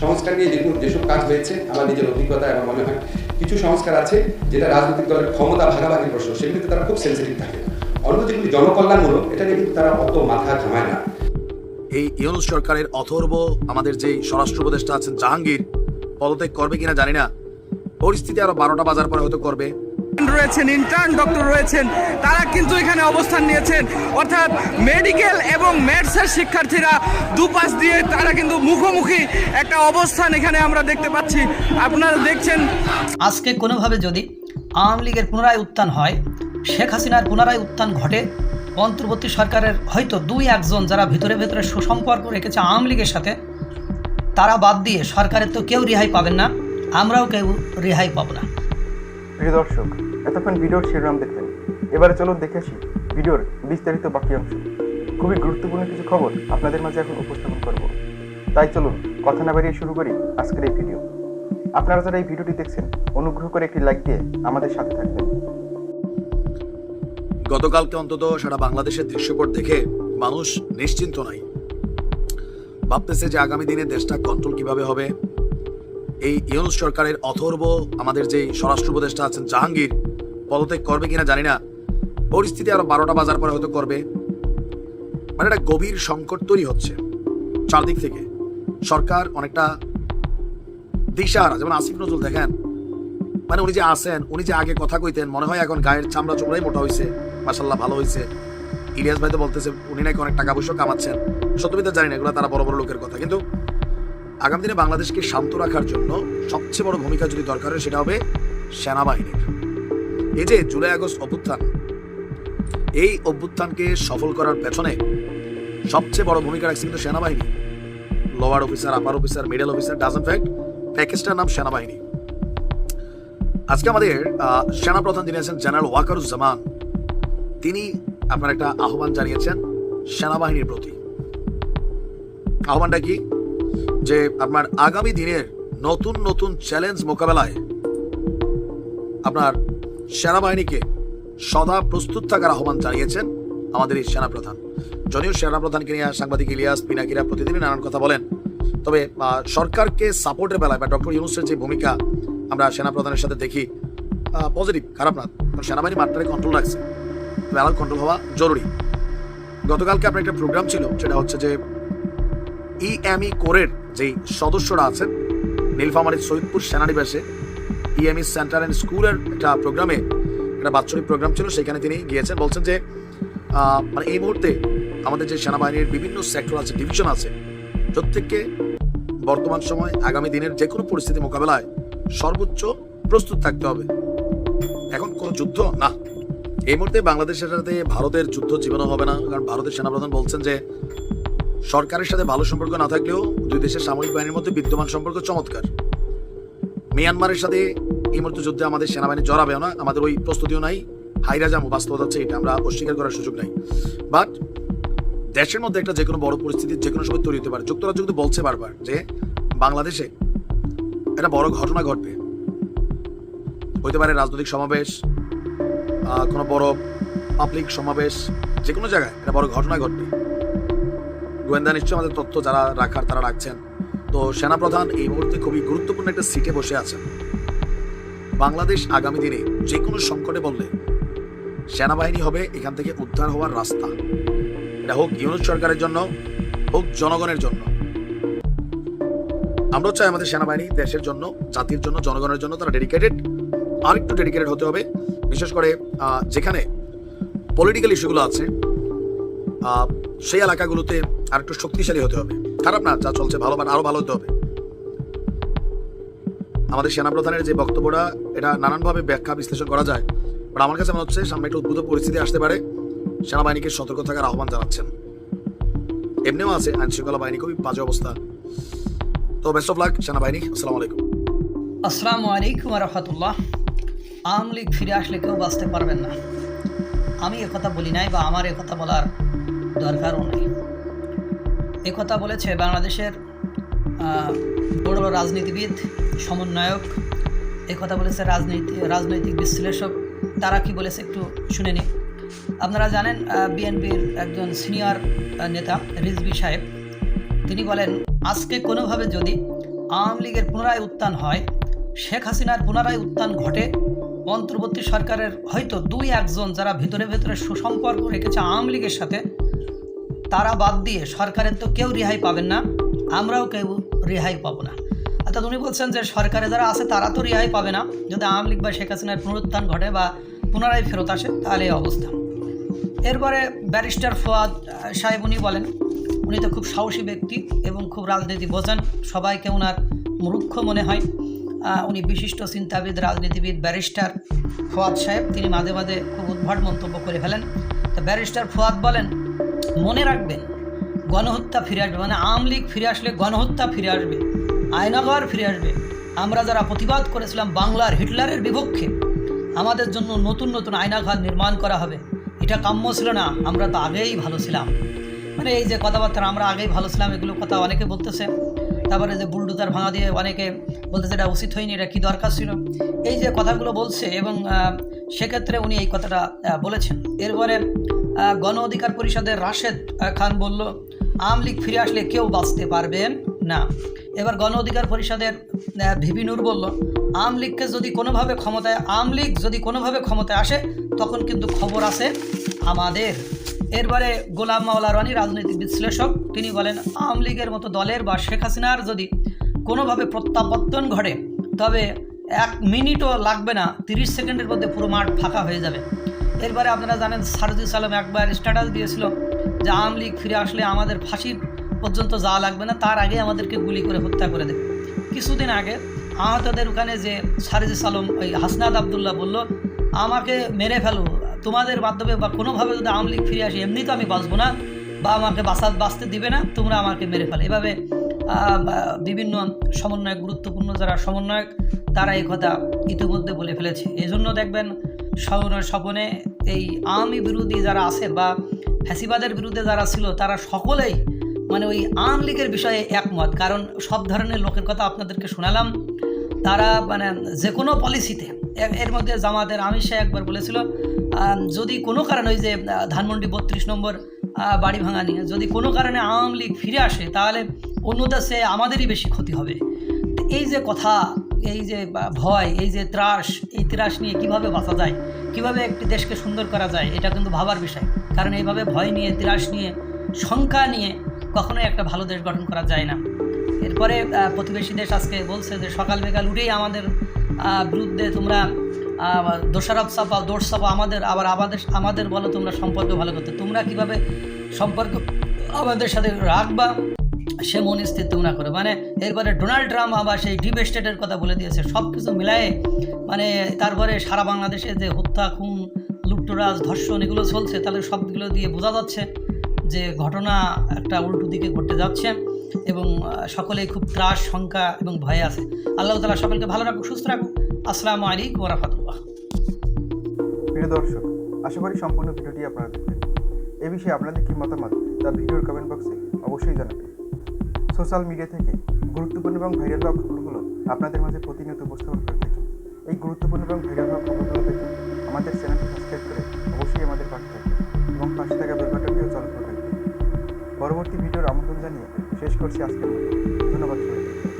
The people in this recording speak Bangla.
সংস্কার নিয়ে যেগুলো যেসব কাজ হয়েছে, আমার নিজের অভিজ্ঞতা এবং মনে হয় কিছু সংস্কার আছে যেটা রাজনৈতিক দলের ক্ষমতা ভাগাভাগির প্রশ্ন। সেগুলিতে তারা খুব সেন্সিটিভ থাকে। অন্য যেগুলি জনকল্যাণমূলক, এটা নিয়ে কিন্তু তারা অত মাথা ঘামায় না। এই ইউনুস সরকারের অথর্ব আমাদের যে স্বরাষ্ট্র উপদেষ্টা আছেন জাহাঙ্গীর, পদত্যাগ করবে কিনা জানি না। পরিস্থিতি আরও বারোটা বাজার পরে হয়তো করবে। রয়েছেন ইন্টার্ন ডক্টর রয়েছেন, তারা কিন্তু এখানে অবস্থান নিয়েছেন। অর্থাৎ মেডিকেল এবং ম্যাথসের শিক্ষার্থীরা দুপাশ দিয়ে তারা কিন্তু মুখোমুখি একটা অবস্থান এখানে আমরা দেখতে পাচ্ছি। আপনারা দেখছেন আজকে কোনোভাবে যদি আওয়ামী লীগের পুনরায় উত্থান হয়, শেখ হাসিনার পুনরায় উত্থান ঘটে, অন্তর্বর্তী সরকারের হয়তো দুই একজন যারা ভিতরে ভেতরে সুসম্পর্ক রেখেছে আওয়ামী লীগের সাথে, তারা বাদ দিয়ে সরকারের তো কেউ রেহাই পাবেন না, আমরাও কেউ রেহাই পাবো না। প্রিয় দর্শক, এতক্ষণ ভিডিওর শিরোনাম দেখলেন। এবারে চলুন দেখে আসি ভিডিওর বিস্তারিত বাকি অংশ। খুবই গুরুত্বপূর্ণ কিছু খবর আপনাদের মাঝে এখন উপস্থাপন করব। তাই চলুন, কথা না বাড়িয়ে শুরু করি আজকের এই ভিডিও। আপনারা যারা এই ভিডিওটি দেখছেন, অনুগ্রহ করে একটি লাইক দিয়ে আমাদের সাথে থাকবেন। গতকালকে অন্তত সারা বাংলাদেশের দৃশ্যপট দেখে মানুষ নিশ্চিন্ত নাই। ভাবতেছে যে আগামী দিনে দেশটা কন্ট্রোল কীভাবে হবে এই ইউনুস সরকারের অথর্ব আমাদের যে স্বরাষ্ট্র উপদেষ্টা আছেন জাহাঙ্গীর, পদত্যাগ করবে কিনা জানি না। পরিস্থিতি আরও বারোটা বাজার পরে হয়তো করবে। মানে একটা গভীর সংকট তৈরি হচ্ছে চারদিক থেকে। সরকার অনেকটা দিশাহারা, যেমন আসিফ নজরুল দেখেন। মানে উনি যে আসেন উনি যে আগে কথা কইতেন, মনে হয় এখন গায়ের চামড়া চোমড়াই মোটা হয়েছে মাসাল্লাহ ভালো হয়েছে ইলিয়াস ভাই তো বলতেছে, উনি নাকি অনেক টাকা পয়সা কামাচ্ছেন। সত্যবিদা জানি না, এগুলো তারা বড় বড় লোকের কথা। কিন্তু আগামী দিনে বাংলাদেশকে শান্ত রাখার জন্য সবচেয়ে বড় ভূমিকা যদি দরকার হয়, সেটা হবে সেনাবাহিনীর। এই যে জুলাই আগস্ট অভ্যুত্থান, এই অভ্যুত্থানকে সফল করার পেছনে সবচেয়ে বড় ভূমিকা রাখছে কিন্তু সেনাবাহিনী। Lower officer upper officer middle officer doesn't fact প্যাকেজটার নাম সেনাবাহিনী। আজকে আমাদের সেনাপ্রধান যিনি আছেন জেনারেল ওয়াকারুজ্জামান, তিনি আপনার একটা আহ্বান জানিয়েছেন সেনাবাহিনীর প্রতি। আহ্বানটা কি? যে আপনার আগামী দিনের নতুন নতুন চ্যালেঞ্জ মোকাবেলায় আপনার সেনাবাহিনীকে সদা প্রস্তুত থাকার আহ্বান জানিয়েছেন আমাদের এই সেনাপ্রধান। যদিও সেনাপ্রধানকে নিয়ে সাংবাদিক ইলিয়াস পিনাকিরা প্রতিদিনই নানান কথা বলেন, তবে সরকারকে সাপোর্টের বেলায় বা ডক্টর ইউনুসের যে ভূমিকা আমরা সেনাপ্রধানের সাথে দেখি পজিটিভ খারাপ না, কারণ সেনাবাহিনী মাত্রায় কন্ট্রোল রাখছে। বেলার কন্ট্রোল হওয়া জরুরি। গতকালকে আপনার একটা প্রোগ্রাম ছিল, সেটা হচ্ছে যে ইএমই কোরের যেই সদস্যরা আছেন, নীলফামারীর সৈয়দপুর সেনানিবাসে ইএমই সেন্টার অ্যান্ড স্কুলের একটা প্রোগ্রামে, একটা বাৎসরিক প্রোগ্রাম ছিল, সেখানে তিনি গিয়েছেন। বলছেন যে মানে এই মুহূর্তে আমাদের যে সেনাবাহিনীর বিভিন্ন সেক্টর আছে ডিভিশন আছে, প্রত্যেককে বর্তমান সময়, আগামী দিনের যে কোনো পরিস্থিতি মোকাবেলায় সর্বোচ্চ প্রস্তুত থাকতে হবে। এখন কোনো যুদ্ধ না। এই মুহূর্তে বাংলাদেশের সাথে ভারতের যুদ্ধ জীবনও হবে না, কারণ ভারতের সেনাপ্রধান বলছেন যে সরকারের সাথে ভালো সম্পর্ক না থাকলেও দুই দেশের সামরিক বাহিনীর মধ্যে বিদ্যমান সম্পর্ক চমৎকার। মিয়ানমারের সাথে এই মুহূর্তে যুদ্ধে আমাদের সেনাবাহিনী জড়াবেও না, আমাদের ওই প্রস্তুতিও নাই। হাইরা যাব বাস্তবতা হচ্ছে এটা, আমরা অস্বীকার করার সুযোগ নাই। বাট দেশের মধ্যে একটা যে কোনো বড় পরিস্থিতি যে কোনো সময় তৈরি হতে পারে। যুক্তরাজ্য কিন্তু বলছে বারবার যে বাংলাদেশে একটা বড় ঘটনা ঘটবে। হইতে পারে রাজনৈতিক সমাবেশ কোনো বড় পাবলিক সমাবেশ যে কোনো জায়গায় একটা বড় ঘটনা ঘটবে। গোয়েন্দা নিশ্চয় আমাদের তথ্য যারা রাখার, তারা রাখছেন। তো সেনাপ্রধান এই মুহূর্তে খুবই গুরুত্বপূর্ণ একটা সিটে বসে আছেন। বাংলাদেশ আগামী দিনে যে কোনো সংকটে বললে সেনাবাহিনী হবে এখান থেকে উদ্ধার হওয়ার রাস্তা। এটা হোক ইউনুস সরকারের জন্য, হোক জনগণের জন্য। আমরা চাই আমাদের সেনাবাহিনী দেশের জন্য, জাতির জন্য, জনগণের জন্য তারা ডেডিকেটেড আর একটু ডেডিকেটেড হতে হবে। বিশেষ করে যেখানে পলিটিক্যাল ইস্যুগুলো আছে সেই এলাকাগুলোতে আর একটু শক্তিশালী হতে হবে। খারাপ না, যা চলছে ভালো মানে আরও ভালো হতে হবে। আমাদের সেনাপ্রধানের যে বক্তব্যটা, এটা নানানভাবে ব্যাখ্যা বিশ্লেষণ করা যায়। বাট আমার কাছে মনে হচ্ছে সামনে একটা উদ্ভূত পরিস্থিতি আসতে পারে। সেনাবাহিনীকে সতর্ক থাকার আহ্বান জানাচ্ছেন। এমনিও আছে আইন শৃঙ্খলা বাহিনী, খুবই বাজে অবস্থা। তো বেস্ট অফ লাক সেনাবাহিনী, আসসালামু আলাইকুম। আসসালামু আলাইকুম রহমতুল্লাহ আওয়ামী লীগ ফিরে আসলে কেউ বাঁচতে পারবেন না। আমি কথা বলি নাই বা আমার কথা বলার দরকারও নেই। কথা বলেছে বাংলাদেশের বড় বড় রাজনীতিবিদ, সমন্বয়ক। কথা বলেছে রাজনীতি, রাজনৈতিক বিশ্লেষক। তারা কি বলেছে একটু শুনে নিই। আপনারা জানেন বিএনপির একজন সিনিয়র নেতা, রিজভি সাহেব। তিনি বলেন, আজকে কোনোভাবে যদি আওয়ামী লীগের পুনরায় উত্থান হয়, শেখ হাসিনার পুনরায় উত্থান ঘটে, অন্তর্বর্তী সরকারের হয়তো দুই একজন যারা ভিতরে ভেতরে সুসম্পর্ক রেখেছে আওয়ামী লীগের সাথে তারা বাদ দিয়ে সরকারের তো কেউ রেহাই পাবেন না, আমরাও কেউ রেহাই পাবো না। অর্থাৎ উনি বলছেন যে সরকারে যারা আছে, তারা তো রেহাই পাবে না। যদি আওয়ামী লীগ বা শেখ হাসিনার পুনরুত্থান ঘটে বা পুনরায় ফেরত আসে, তাহলে এই অবস্থা। এরপরে ব্যারিস্টার ফোয়াদ সাহেব উনি বলেন, উনি তো খুব সাহসী ব্যক্তি এবং খুব রাজনীতি বোঝেন, সবাইকে ওনার মূর্খ মনে হয়। উনি বিশিষ্ট চিন্তাবিদ, রাজনীতিবিদ, ব্যারিস্টার ফোয়াদ সাহেব, তিনি মাঝে মাঝে খুব উদ্ভট মন্তব্য করে ফেলেন। তো ব্যারিস্টার ফোয়াদ বলেন মনে রাখবেন, গণহত্যা ফিরে আসবে মানে আওয়ামী লীগ ফিরে আসলে গণহত্যা ফিরে আসবে আয়নাগর ফিরে আসবে। আমরা যারা প্রতিবাদ করেছিলাম বাংলার হিটলারের বিপক্ষে, আমাদের জন্য নতুন নতুন আয়নাঘর নির্মাণ করা হবে। এটা কাম্য ছিল না, আমরা তো আগেই ভালো ছিলাম। মানে এই যে কথাবার্তা, আমরা আগেই ভালো ছিলাম, এগুলো কথা অনেকে বলতেছে। তারপরে যে বুলডুজার ভাঙা দিয়ে অনেকে বলতেছে এটা উচিত হয়নি, এটা কী দরকার ছিল? এই যে কথাগুলো বলছে এবং সেক্ষেত্রে উনি এই কথাটা বলেছেন। এরপরে গণ অধিকার পরিষদের রাশেদ খান বলল, আওয়ামী লীগ ফিরে আসলে কেউ বাঁচতে পারবেন না। এবার গণ অধিকার পরিষদের ভিপি নূর বলল, আওয়ামী লীগকে যদি কোনোভাবে ক্ষমতায়, আওয়ামী লীগ যদি কোনোভাবে ক্ষমতায় আসে, তখন কিন্তু খবর আছে আমাদের। এরবারে গোলাম মাওলা রানী রাজনৈতিক বিশ্লেষক, তিনি বলেন, আওয়ামী লীগের মতো দলের বা শেখ হাসিনার যদি কোনোভাবে প্রত্যাবর্তন ঘটে, তবে এক মিনিটও লাগবে না, তিরিশ সেকেন্ডের মধ্যে পুরো মাঠ ফাঁকা হয়ে যাবে। এরপরে আপনারা জানেন সারজুল সালাম একবার স্ট্যাটাস দিয়েছিল যে আওয়ামী লীগ ফিরে আসলে আমাদের ফাঁসি পর্যন্ত যাওয়া লাগবে না, তার আগে আমাদেরকে গুলি করে হত্যা করে দেবে। কিছুদিন আগে আহতদের ওখানে যে সারিজুল সালম, ওই হাসনাদ আবদুল্লাহ বলল, আমাকে মেরে ফেলো, তোমাদের মাধ্যমে বা কোনোভাবে যদি আওয়ামী লীগ ফিরে আসে এমনি তো আমি বাঁচবো না বা আমাকে বাঁচা বাঁচতে দিবে না, তোমরা আমাকে মেরে ফেলো। এভাবে বিভিন্ন সমন্বয়ক, গুরুত্বপূর্ণ যারা সমন্বয়ক, তারা এই কথা ইতিমধ্যে বলে ফেলেছে। এই জন্য দেখবেন স্বপ্নে এই আওয়ামী বিরোধী যারা আছে বা ফ্যাসিবাদের বিরুদ্ধে যারা ছিল তারা সকলেই মানে ওই আওয়ামী লীগের বিষয়ে একমত। কারণ সব ধরনের লোকের কথা আপনাদেরকে শোনালাম। তারা মানে যে কোনো পলিসিতে এর মধ্যে জামাতের আমির শাহ একবার বলেছিল আম, যদি কোনো কারণে ওই যে ধানমন্ডি বত্রিশ নম্বর বাড়ি ভাঙা নিয়ে যদি কোনো কারণে আওয়ামী লীগ ফিরে আসে তাহলে অন্য দেশে আমাদেরই বেশি ক্ষতি হবে। এই যে কথা এই যে ভয়, এই যে ত্রাস, এই ত্রাস নিয়ে কীভাবে বাঁচা যায়? কীভাবে একটি দেশকে সুন্দর করা যায়? এটা কিন্তু ভাবার বিষয়। কারণ এইভাবে ভয় নিয়ে, ত্রাস নিয়ে, শঙ্কা নিয়ে কখনোই একটা ভালো দেশ গঠন করা যায় না। এরপরে প্রতিবেশী দেশ আজকে বলছে যে সকাল বিকাল উঠেই আমাদের বিরুদ্ধে তোমরা দোষারোপ চাপাও দোষ চাপাও আমাদের, আবার আমাদের আমাদের বলো তোমরা সম্পর্ক ভালো করতে। তোমরা কীভাবে সম্পর্ক আমাদের সাথে রাখবা? সে মন স্থির তোমরা করে। মানে এরপরে ডোনাল্ড ট্রাম্প আবার সেই ডিপ স্টেটের কথা বলে দিয়েছে সব কিছু মিলায়ে। মানে তারপরে সারা বাংলাদেশে যে হত্যা, খুন লুট্টরাজ ধর্ষণ এগুলো চলছে, তাহলে সবগুলো দিয়ে বোঝা যাচ্ছে যে ঘটনা একটা উল্টো দিকে ঘটতে যাচ্ছে এবং সকলেই খুব ত্রাস, শঙ্কা এবং ভয়ে আছে। আল্লাহ তালা সকলকে ভালো রাখুক, সুস্থ রাখুক। আসসালামু আলাইকুম রহমতুল্লাহ। প্রিয় দর্শক, আশা করি সম্পূর্ণ ভিডিওটি আপনারা দেখবেন এ বিষয়ে আপনাদের কি মতামত তা ভিডিওর কমেন্ট বক্সে অবশ্যই জানাবেন। সোশ্যাল মিডিয়া থেকে গুরুত্বপূর্ণ এবং ভাইরাল হওয়া খবরগুলো আপনাদের মাঝে প্রতিনিয়ত উপস্থাপন করে থাকি। এই গুরুত্বপূর্ণ এবং ভাইরাল হওয়া খবরগুলো দেখে আমাদের চ্যানেলটি সাবস্ক্রাইব করে অবশ্যই আমাদের পাশে থাকে এবং পাশে থাকা বেলবাটনটিও চালু করে রাখবেন পরবর্তী ভিডিওর আমন্ত্রণ জানিয়ে শেষ করছি আজকের মতো। ধন্যবাদ সবাইকে।